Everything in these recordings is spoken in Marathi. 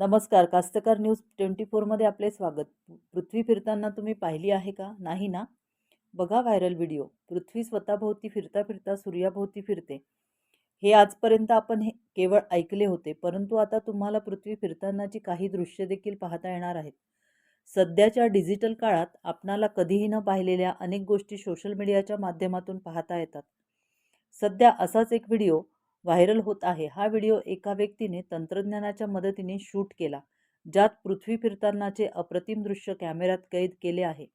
नमस्कार कास्तकार न्यूज ट्वेंटी फोरमध्ये आपले स्वागत. पृथ्वी फिरताना तुम्ही पाहिली आहे का? नाही ना? बघा व्हायरल व्हिडिओ. पृथ्वी स्वतःभोवती फिरता फिरता सूर्याभोवती फिरते. हे आजपर्यंत आपण हे केवळ ऐकले होते परंतु आता तुम्हाला पृथ्वी फिरतानाची काही दृश्य देखील पाहता येणार आहेत. सध्याच्या डिजिटल काळात आपणाला कधीही न पाहिलेल्या अनेक गोष्टी सोशल मीडियाच्या माध्यमातून पाहता येतात. सध्या असाच एक व्हिडिओ व्हायरल होत आहे. हा व्हिडिओ एका व्यक्तीने तंत्रज्ञानाच्या मदतीने शूट केला ज्यात पृथ्वी फिरतानाचे अप्रतिम दृश्य कॅमेऱ्यात कैद केले आहे.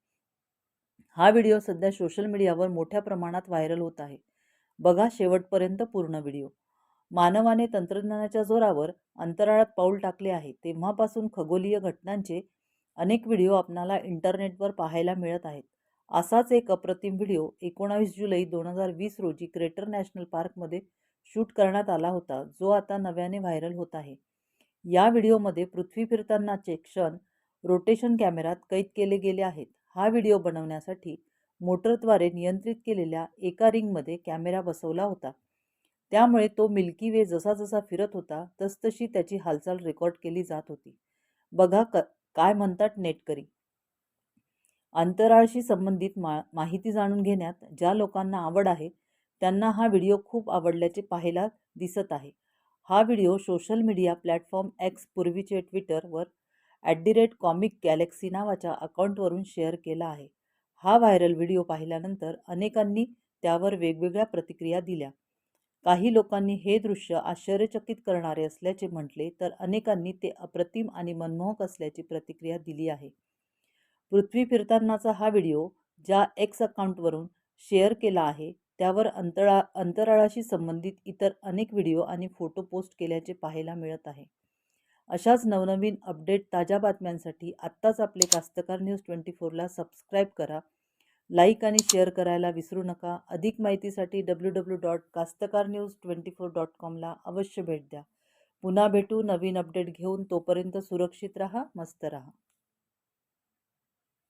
हा व्हिडिओ सध्या सोशल मीडियावर मोठ्या प्रमाणात व्हायरल होत आहे. बघा शेवटपर्यंत पूर्ण व्हिडिओ. मानवाने तंत्रज्ञानाच्या जोरावर अंतराळात पाऊल टाकले आहे. तेव्हापासून खगोलीय घटनांचे अनेक व्हिडिओ आपणाला इंटरनेटवर पाहायला मिळत आहेत. असाच एक अप्रतिम व्हिडिओ एकोणावीस जुलै दोन हजार वीस रोजी क्रेटर नॅशनल पार्कमध्ये शूट करण्यात आला होता जो आता नव्याने व्हायरल होत आहे. या व्हिडिओमध्ये पृथ्वी फिरतानाचे क्षण रोटेशन कॅमेरात कैद केले गेले आहेत. हा व्हिडिओ बनवण्यासाठी मोटरद्वारे नियंत्रित केलेल्या एका रिंगमध्ये कॅमेरा बसवला होता. त्यामुळे तो मिल्की वे जसा जसा फिरत होता तसतशी त्याची हालचाल रेकॉर्ड केली जात होती. बघा क काय म्हणतात नेटकरी. अंतराळशी संबंधित मा माहिती जाणून घेण्यात ज्या लोकांना आवड आहे त्यांना हा व्हिडिओ खूप आवडल्याचे पाहायला दिसत आहे. हा video social media platform X पूर्वीचे ट्विटरवर at the rate comic galaxy नावाच्या अकाउंटवरून शेअर केला आहे. हा व्हायरल व्हिडिओ पाहिल्यानंतर अनेकांनी त्यावर वेगवेगळ्या प्रतिक्रिया दिल्या. काही लोकांनी हे दृश्य आश्चर्यचकित करणारे असल्याचे म्हटले तर अनेकांनी ते अप्रतिम आणि मनमोहक असल्याची प्रतिक्रिया दिली आहे. पृथ्वी फिरतानाचा हा व्हिडिओ ज्या एक्स अकाउंटवरून शेअर केला आहे त्यावर अंतरा अंतराळाशी संबंधित इतर अनेक व्हिडिओ आणि फोटो पोस्ट केल्याचे पाहायला मिळत आहे. अशाच नवनवीन अपडेट ताज्या बातम्यांसाठी आत्ताच आपले कास्तकार न्यूज ट्वेंटी फोरला सबस्क्राईब करा. लाईक आणि शेअर करायला विसरू नका. अधिक माहितीसाठी W W dot Kastkar news twenty four dot कॉमला अवश्य भेट द्या. पुन्हा भेटू नवीन अपडेट घेऊन तोपर्यंत सुरक्षित राहा मस्त राहा.